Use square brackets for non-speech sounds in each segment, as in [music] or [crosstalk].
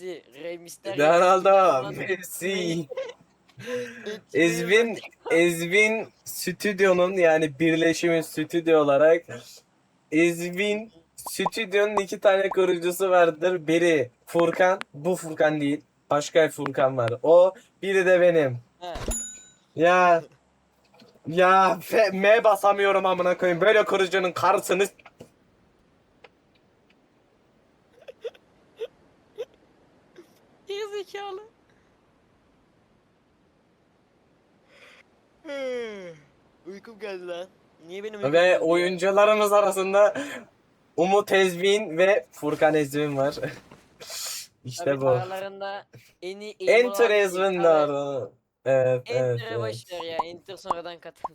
Messi, Rey Mysterio. Ronaldo, Messi. Ezvin, Ezvin stüdyonun yani birleşimin stüdyo olarak Ezvin stüdyonun iki tane kurucusu vardır. Biri Furkan, bu Furkan değil. Başka bir Furkan var. O, biri de benim. He. Ya ya F- M basamıyorum amına koyayım. Böyle kurucunun karşısını Gerizekalı. Uykum geldi lan. Niye benim uykum ve geldi oyuncularımız arasında Umut Ezvin ve Furkan Ezvin var. [laughs] işte Tabii bu. aralarında en iyi Enter olan- Ezvin de orada. Evet, evet, Enter'e evet. boş ver ya. Enter sonradan katıl.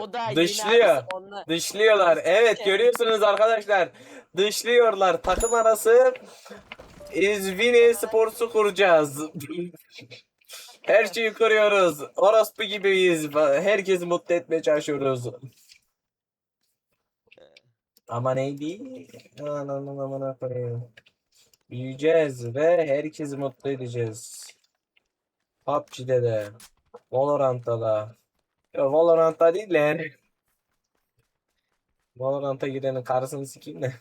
O da yeni Dışlıyor. abisi, onunla- Dışlıyorlar. Evet görüyorsunuz arkadaşlar. Dışlıyorlar. Takım arası Ezvin Sports'u kuracağız. Her şeyi kuruyoruz. Orospu gibiyiz. Herkesi mutlu etmeye çalışıyoruz. Ama neydi? Aman aman aman koyayım. Büyüyeceğiz ve herkesi mutlu edeceğiz. PUBG'de de. Valorant'ta da. Ya Valorant'ta değil de yani. Valorant'a girenin karısını sikeyim de.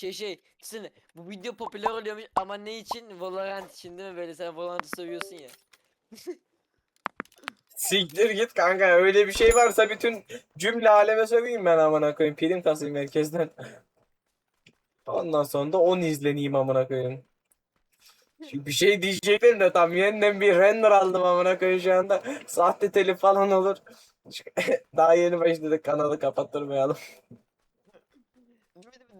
Şey şey. Düşünsene bu video popüler oluyormuş ama ne için? Valorant için değil mi? Böyle sen Valorant'ı seviyorsun ya. Siktir git kanka öyle bir şey varsa bütün cümle aleme söveyim ben amına koyayım. Prim kasayım herkesten. Ondan sonra da 10 izleneyim amına koyayım. Şimdi bir şey diyecektim de tam yeniden bir render aldım amına koyayım şu anda. Sahte telif falan olur. [laughs] Daha yeni başladık kanalı kapattırmayalım.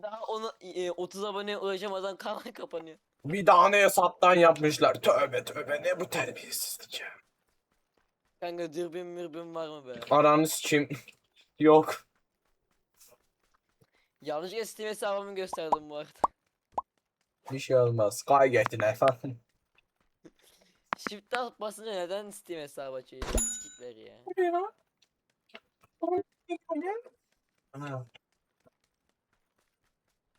Daha onu e, 30 aboneye ulaşamadan kanal kapanıyor. Bir daha ne hesaptan yapmışlar. Tövbe tövbe ne bu terbiyesizlik ya. Kanka dürbün mürbün var mı be? Ananı sikeyim. Yok. Yanlışlıkla Steam hesabımı gösterdim bu arada. Bir şey olmaz. Kaybettiler falan. [laughs] Shift alt basınca neden Steam hesabı açıyor? Sikikler ya.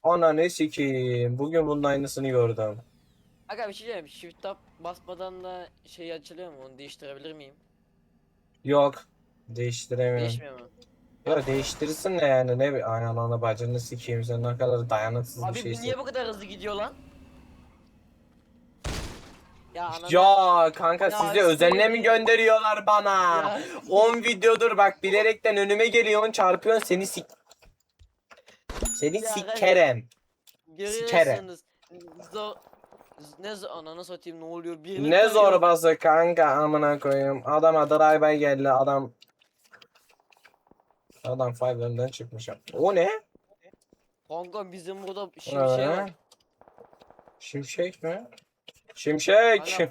Ana. Ananı sikeyim. Bugün bunun aynısını gördüm. Aga bir şey diyeyim. Shift tab basmadan da şey açılıyor mu? Onu değiştirebilir miyim? Yok. Değiştiremiyorum. Değişmiyor mu? Yok değiştirirsin de yani ne bir aynen ana bacını sikeyim sen ne kadar dayanıksız bir Abi bu şeysin. niye bu kadar hızlı gidiyor lan? Ya ananı... Ya kanka Ya sizi özenle mi gönderiyorlar bana? Ya. 10 videodur bak bilerekten önüme geliyorsun çarpıyorsun seni sik. Seni Ya sikerim. Görüyorsunuz. Zor... Ne zor... Ananı satayım ne oluyor? Birini Ne tarıyor. zorbası kanka amına koyayım. Adama driver geldi adam. Adam Fiverr'den çıkmış. O ne? Kanka bizim burada şey var. Şimşek mi? Şimşek. Ana-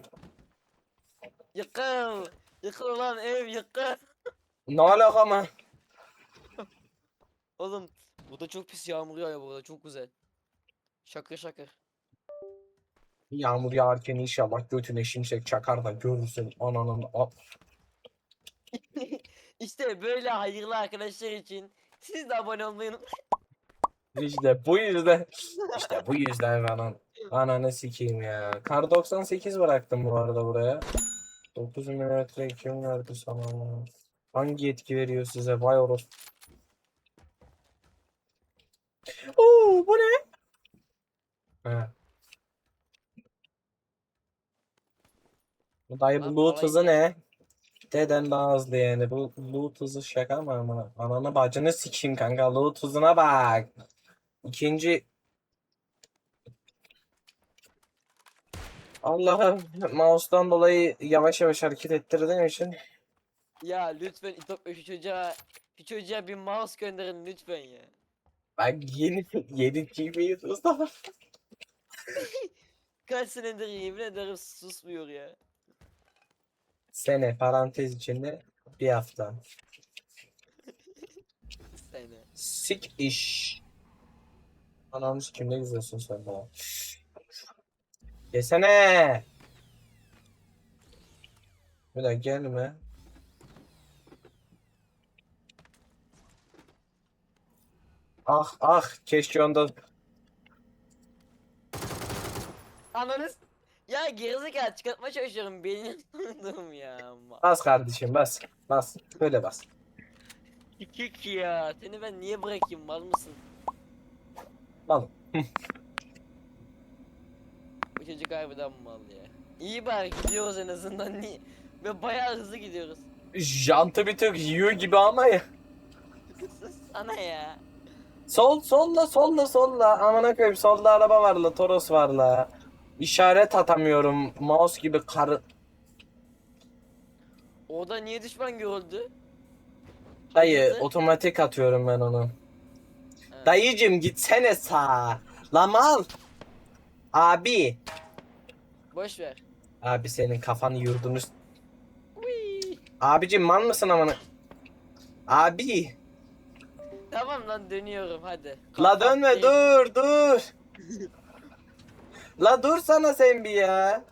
Yıkıl. Yıkıl lan ev yıkıl. Ne alaka mı? Oğlum burada çok pis yağmur yağıyor burada çok güzel. Şakır şakır. Yağmur yağarken inşallah götüne şimşek çakar da görürsün ananın. a- [laughs] İşte böyle hayırlı arkadaşlar için siz de abone olmayı unutmayın. İşte bu yüzden. işte bu yüzden ben an, ananı sikeyim ya. Kar 98 bıraktım bu arada buraya. 9 milimetre kim verdi sana? Hangi yetki veriyor size? Vay oros. Oo bu ne? Bu dayı bu loot kolay hızı ne? Deden daha hızlı yani. Bu loot hızı şaka mı amına? Ananı bacını sikeyim kanka. Loot hızına bak. İkinci Allah'ım mouse'dan dolayı yavaş yavaş hareket ettirdiğim için Ya lütfen İtopya şu çocuğa şu çocuğa bir mouse gönderin lütfen ya. Ben yeni yeni GPU [laughs] Mustafa. Kaç senedir yemin ederim susmuyor ya. Sene parantez içinde bir hafta. Sene. Sik iş. Anamız kim ne güzelsin sen bana. Yesene. Bir dakika gelme. Ah ah keşke onda Ananız. Ya gerizekalı çıkartma çalışıyorum. Benim tanıdığım ya. Bas kardeşim bas. Bas. Böyle bas. Kik ya. Seni ben niye bırakayım mal mısın? Al. [laughs] Bu çocuk harbiden mal ya. İyi bari gidiyoruz en azından. Niye? Ve bayağı hızlı gidiyoruz. Jantı bir tık yiyor gibi ama ya. [laughs] Sana ya. Sol solla solla solla. Amına koyayım solda araba var la Toros var la. İşaret atamıyorum. Mouse gibi karı. Orada niye düşman görüldü? Dayı Hayırdır? otomatik atıyorum ben onu. Ha. Dayıcım gitsene sağa. La mal. Abi. Boş ver. Abi senin kafanı yurdunu. Uy. Abicim mal mısın amına? Abi. Tamam lan dönüyorum hadi. La dönme dur dur. La dur sana sen bir ya.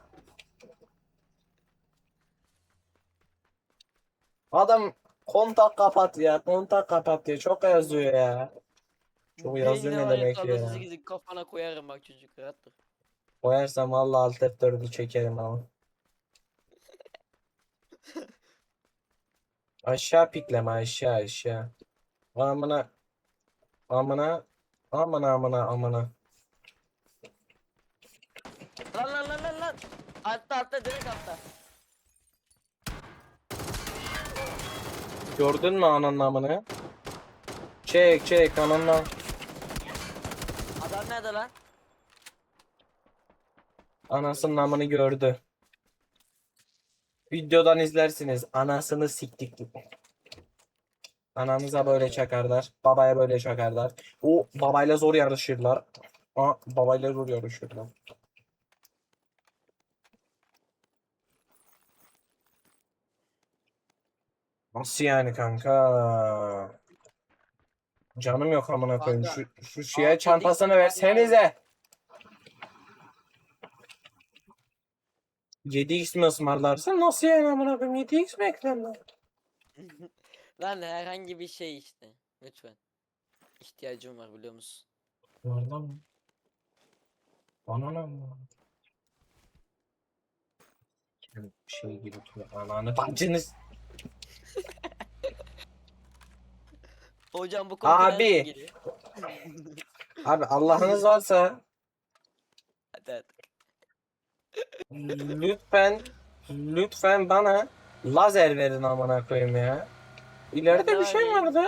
Adam kontak kapat ya. Kontak kapat ya. Çok yazıyor ya. Çok yazıyor ne demek ya. sekizi kafana koyarım bak çocuk rahat dur. Koyarsam valla alt F4'ü çekerim ama. [laughs] Aşağı pikleme aşağı aşağı. Amına. Amına. Amına amına amına. Lan lan lan lan lan. Altta altta direkt altta. Gördün mü ananın amını? Çek çek ananın am- Adam nerede lan? Anasının amını gördü. Videodan izlersiniz. Anasını siktik. Anamıza böyle çakarlar. Babaya böyle çakarlar. O babayla zor yarışırlar. Aa, babayla zor yarışırlar. Nasıl yani kanka? Canım yok amına koyayım. Şu, şu altı çantasını versenize. 7x mi ısmarlarsın? Nasıl yani amına koyayım? 7x mi eklenir? [laughs] lan herhangi bir şey işte. Lütfen. İhtiyacım var biliyor musun? Var mı? Bana ne mı? Şey gibi tutuyor. Ananı bacınız. Hocam bu konu Abi. nereden geliyor? [laughs] Abi Allah'ınız varsa Hadi hadi. lütfen lütfen bana lazer verin amına koyayım ya. İleride de bir şey vardı.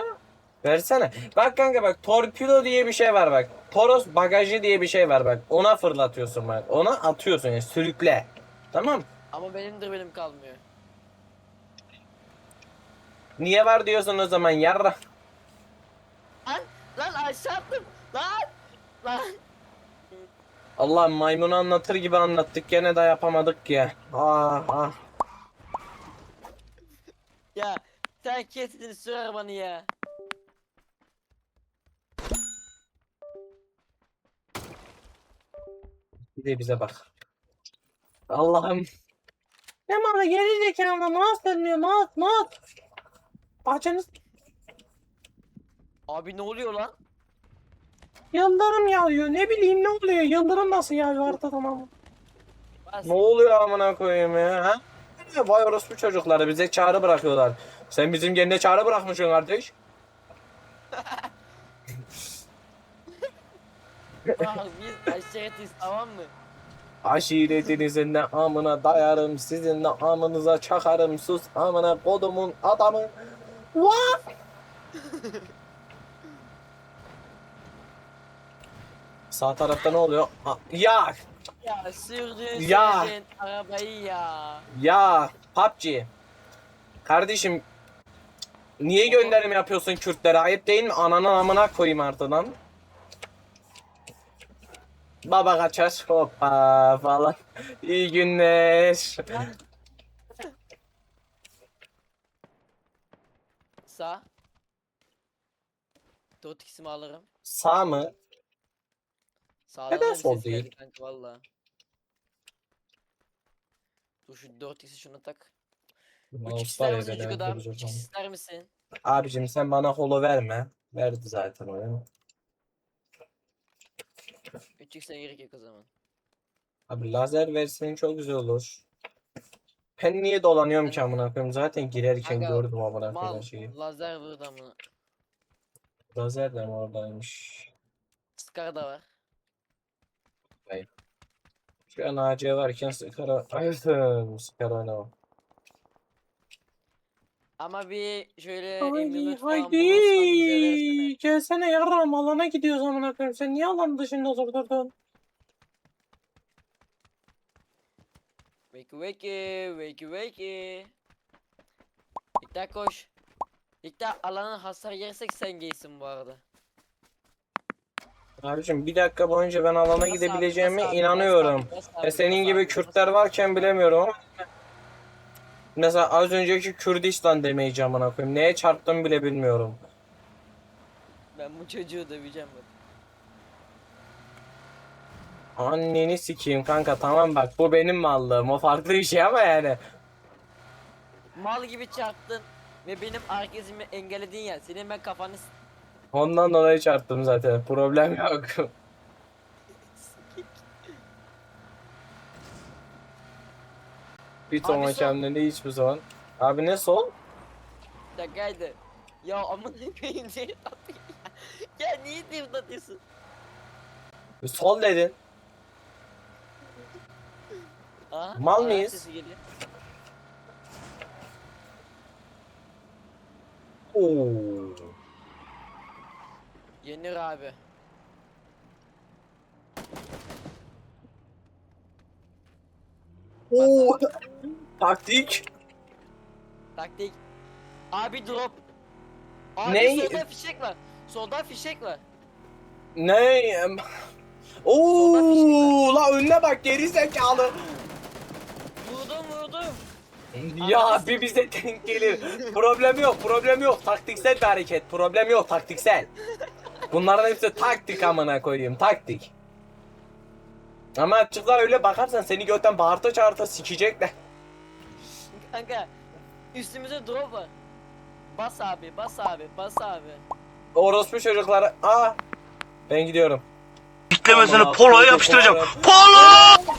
Versene. Bak kanka bak torpido diye bir şey var bak. Toros bagajı diye bir şey var bak. Ona fırlatıyorsun bak. Ona atıyorsun ya sürükle. Tamam. Ama benimdir benim kalmıyor. Niye var diyorsun o zaman yarra. Lan lan aşağı attım. Lan. Lan. Allah maymunu anlatır gibi anlattık gene de yapamadık ya. Ah ah. Ya sen kesin sür arabanı ya. Bir de bize bak. Allah'ım. Ne malı geri zekalı mouse dönmüyor mouse mouse. Bacınız Abi ne oluyor lan? yıldırım yağıyor ne bileyim ne oluyor yıldırım nasıl yağıyor artık tamam. Bas. Ne oluyor amına koyayım ya ha? Vay orospu çocukları bize çağrı bırakıyorlar. Sen bizim yerine çağrı bırakmışsın kardeş. Bak biz aşiretiz tamam mı? Aşiretinizin de amına dayarım, sizin de amınıza çakarım, sus amına kodumun adamı. What? [laughs] Sağ tarafta ne oluyor? Aa, Ya, Ya sürdüğün Ya. arabayı ya. ya PUBG. Kardeşim niye gönderim yapıyorsun Kürtlere? Ayıp değil mi? Ananın amına koyayım artıdan. Baba kaçar. Hoppa falan. İyi günler. Sağ. 4 x'imi alırım. Sağ mı? Sağdan Neden sol değil? Kanka valla. Dur şu 4 x'i şuna tak. 3 Mouse ister misin. 3 ister misin? Abicim sen bana holo verme. Verdi zaten o ya. 3x'e gerek yok o zaman. Abi lazer versen çok güzel olur. Ben niye dolanıyorum ki amına koyayım? Zaten girerken Kanka, gördüm amına koyayım Mal şeyi. lazer vurdu amına. Lazer de mi oradaymış? Scar da var. Şu an AC varken Skara... Ayırsın Skara oynamam. Ama bir şöyle Haydi emniyet falan haydi. bulursan bize versene. Gelsene yarram alana gidiyoruz amına koyayım. Sen niye alan dışında durdurdun? Wakey wakey wakey wakey. İkta koş. İkta alanın hasar yersek sen giysin bu arada. Abicim bir dakika boyunca ben alana Bas abi, gidebileceğime bas abi, inanıyorum. bas abi, bas abi, E senin bas gibi abi, bas Kürtler varken bilemiyorum ama Mesela az önceki Kürdistan demeyi amına koyayım. Neye çarptım bile bilmiyorum. Ben bu çocuğu döveceğim bak. Anneni sikeyim kanka tamam bak bu benim mallığım o farklı bir şey ama yani. Mal gibi çarptın ve benim herkesimi engellediğin yer. Senin ben kafanı s- Ondan dolayı çarptım zaten problem yok. Bir ton Abi sol. hiçbir zaman. Abi ne sol? şakaydı. Ya amına koyayım seni atıyor ya. Ya niye drift atıyorsun? Sol dedin. Aha, Mal ayak mıyız? sesi geliyor. Oo. Yenir abi. Oo. Taktik. Taktik. Abi drop. Abi Ney? solda fişek var. Solda fişek var. Ne? Oo, la önüne bak geri zekalı. Vurdum vurdum. Ya bir bize denk gelir. problem yok, problem yok. Taktiksel bir hareket. Problem yok, taktiksel. Bunların hepsi taktik amına koyayım, taktik. Ama açıklar öyle bakarsan seni gökten bağırta çağırta sikecekler. Kanka üstümüze drop var. Bas abi bas abi bas abi. Orospu çocukları. Aa. Ben gidiyorum. Diklemesine Aman poloya Allah'ım, yapıştıracağım. polo. Polo!